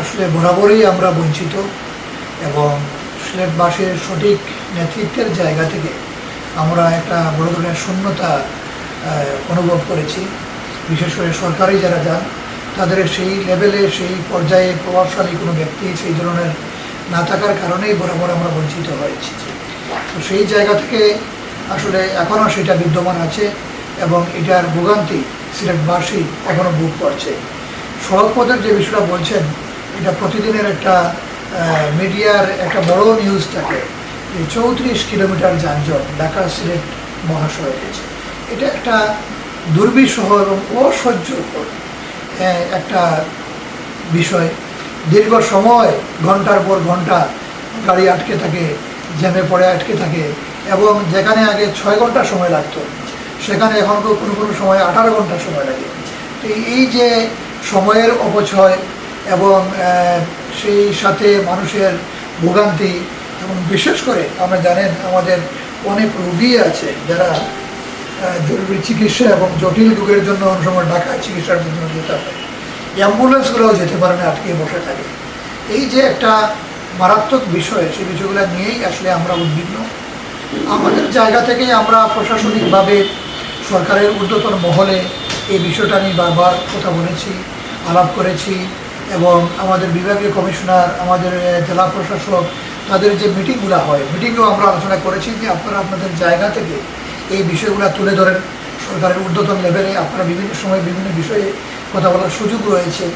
আসলে বরাবরই আমরা বঞ্চিত এবং সিলেট সিলেটবাসীর সঠিক নেতৃত্বের জায়গা থেকে আমরা একটা বড় ধরনের শূন্যতা অনুভব করেছি। বিশেষ করে সরকারি যারা যান, তাদের সেই লেভেলে, সেই পর্যায়ে প্রভাবশালী কোনো ব্যক্তি সেই ধরনের না থাকার কারণেই বরাবর আমরা বঞ্চিত হয়েছি। তো সেই জায়গা থেকে আসলে এখনও সেটা বিদ্যমান আছে এবং এটার ভোগান্তি সিলেটবাসী এখনও ভোগ করছে। সড়ক পথের যে বিষয়টা বলছেন এটা প্রতিদিনের একটা মিডিয়ার একটা বড় নিউজ থাকে যে চৌত্রিশ কিলোমিটার যানজট ঢাকা সিলেট মহাসড়কে এটা একটা দুর্বিষহ এবং অসহ্যকর আহ, একটা বিষয়। দীর্ঘ সময় ঘণ্টার পর ঘণ্টা গাড়ি আটকে থাকে জ্যামে পড়ে আটকে থাকে এবং যেখানে আগে ছয় ঘণ্টা সময় লাগতো সেখানে এখন কোনো কোনো সময় আঠারো ঘণ্টা সময় লাগে। এই যে সময়ের অপচয় এবং সেই সাথে মানুষের ভোগান্তি এবং বিশেষ করে আমরা জানেন আমাদের অনেক রুগী আছে যারা জরুরি চিকিৎসা এবং জটিল রোগের জন্য অনেক সময় ঢাকায় চিকিৎসার জন্য যেতে হয়। অ্যাম্বুলেন্সগুলোও যেতে পারে না, আটকে বসে থাকে। এই যে একটা মারাত্মক বিষয়, সেই বিষয়গুলো নিয়েই আসলে আমরা উদ্বিগ্ন। আমাদের জায়গা থেকে আমরা প্রশাসনিকভাবে সরকারের ঊর্ধ্বতন মহলে এই বিষয়টা নিয়ে বারবার কথা বলেছি, আলাপ করেছি। এবং আমাদের বিভাগীয় কমিশনার, আমাদের জেলা প্রশাসক, তাদের যে মিটিংগুলো হয়, মিটিংয়েও আমরা আলোচনা করেছি যে আপনারা আপনাদের জায়গা থেকে এই বিষয়গুলো তুলে ধরেন। সরকারের ঊর্ধ্বতন লেভেলে আপনারা বিভিন্ন সময় বিভিন্ন বিষয়ে কথা বলার সুযোগ রয়েছে।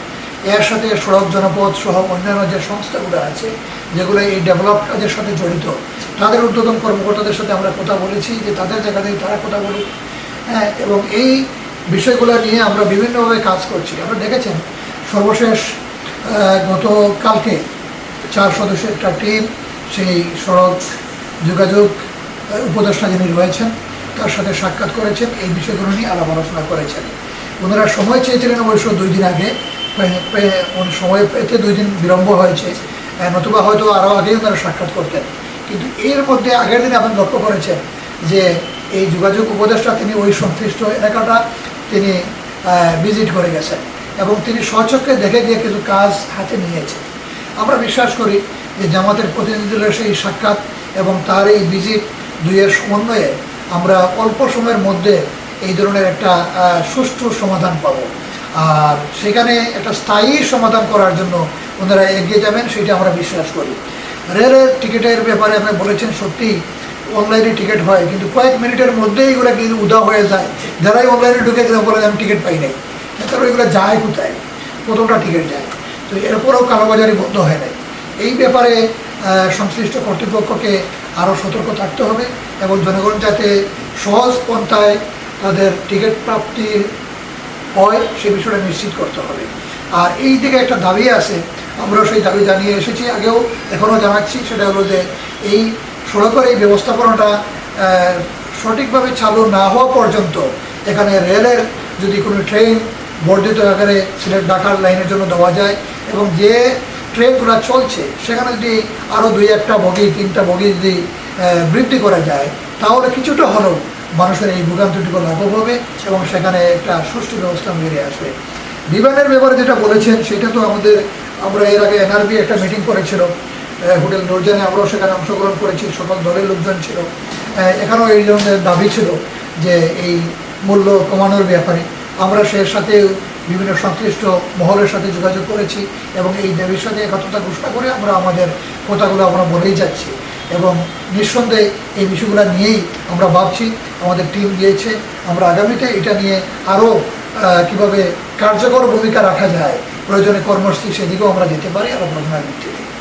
এর সাথে সড়ক জনপথ সহ অন্যান্য যে সংস্থাগুলো আছে, যেগুলো এই ডেভেলপ কাজের সাথে জড়িত, তাদের ঊর্ধ্বতন কর্মকর্তাদের সাথে আমরা কথা বলেছি যে তাদের জায়গা থেকে তারা কথা বলুক। হ্যাঁ এবং এই বিষয়গুলো নিয়ে আমরা বিভিন্নভাবে কাজ করছি। আমরা দেখেছেন, সর্বশেষ গতকালকে চার সদস্যের একটা টিম সেই সড়ক যোগাযোগ উপদেষ্টা যিনি রয়েছেন, তার সাথে সাক্ষাৎ করেছেন, এই বিষয়গুলো নিয়ে আলাপ আলোচনা করেছেন। ওনারা সময় চেয়েছিলেন অবশ্য দুই দিন আগে সময় পেতে দুই দিন বিলম্ব হয়েছে নতুবা হয়তো আরও আগেই ওনারা সাক্ষাৎ করতেন। কিন্তু এর মধ্যে আগের দিন আপনি লক্ষ্য করেছেন যে এই যোগাযোগ উপদেষ্টা তিনি ওই সংশ্লিষ্ট এলাকাটা তিনি ভিজিট করে গেছেন। এবং তিনি স্বচক্ষে দেখে গিয়ে কিছু কাজ হাতে নিয়েছেন। আমরা বিশ্বাস করি যে জামাতের প্রতিনিধিদের সেই সাক্ষাৎ এবং তার এই ভিজিট দুইয়ের সমন্বয়ে আমরা অল্প সময়ের মধ্যে এই ধরনের একটা সুষ্ঠু সমাধান পাব। আর সেখানে একটা স্থায়ী সমাধান করার জন্য ওনারা এগিয়ে যাবেন, সেটা আমরা বিশ্বাস করি। রেলের টিকিটের ব্যাপারে আপনি বলেছেন, সত্যি অনলাইনে টিকিট হয়, কিন্তু কয়েক মিনিটের মধ্যেই এগুলো কিন্তু উদা হয়ে যায়। যারাই অনলাইনে ঢুকে বলে, আমি টিকিট পাই নাই। তারপরে এগুলো যায় কোথায়? কতটা টিকিট যায়। তো এরপরেও কালোবাজারি বন্ধ হয় নাই। এই ব্যাপারে সংশ্লিষ্ট কর্তৃপক্ষকে আরও সতর্ক থাকতে হবে এবং জনগণ যাতে সহজ পন্থায় তাদের টিকিট প্রাপ্তি হয়, সে বিষয়টা নিশ্চিত করতে হবে। আর এই দিকে একটা দাবি আছে, আমরাও সেই দাবি জানিয়ে এসেছি আগেও, এখনও জানাচ্ছি, সেটা হলো যে এই সড়কের এই ব্যবস্থাপনাটা সঠিকভাবে চালু না হওয়া পর্যন্ত এখানে রেলের যদি কোনো ট্রেন বর্ধিত আকারে সিলেট ডাকার লাইনের জন্য দেওয়া যায় এবং যে ট্রেনগুলো চলছে, সেখানে যদি আরও দুই একটা বগি, তিনটা বগি যদি বৃদ্ধি করা যায়, তাহলে কিছুটা হলেও মানুষের এই ভোগান্তিটুকু লাঘব হবে এবং সেখানে একটা সুষ্ঠু ব্যবস্থা বেড়ে আসবে। বিমানের ব্যাপারে যেটা বলেছেন, সেটা তো আমাদের, আমরা এর আগে এনআরবি একটা মিটিং করেছিল হোটেল নূরজানে আমরাও সেখানে অংশগ্রহণ করেছি, সকল দলের লোকজন ছিল। এখানেও এই ধরনের দাবি ছিল যে এই মূল্য কমানোর ব্যাপারে। আমরা সে সাথে বিভিন্ন সংশ্লিষ্ট মহলের সাথে যোগাযোগ করেছি এবং এই দাবির সাথে একত্রতা ঘোষণা করে আমরা আমাদের কথাগুলো আমরা বলেই যাচ্ছি। এবং নিঃসন্দেহে এই বিষয়গুলো নিয়েই আমরা ভাবছি, আমাদের টিম দিয়েছে। আমরা আগামীতে এটা নিয়ে আরও কীভাবে কার্যকর ভূমিকা রাখা যায়, প্রয়োজনে কর্মসূচি সেদিকেও আমরা যেতে পারি আরও প্রধানের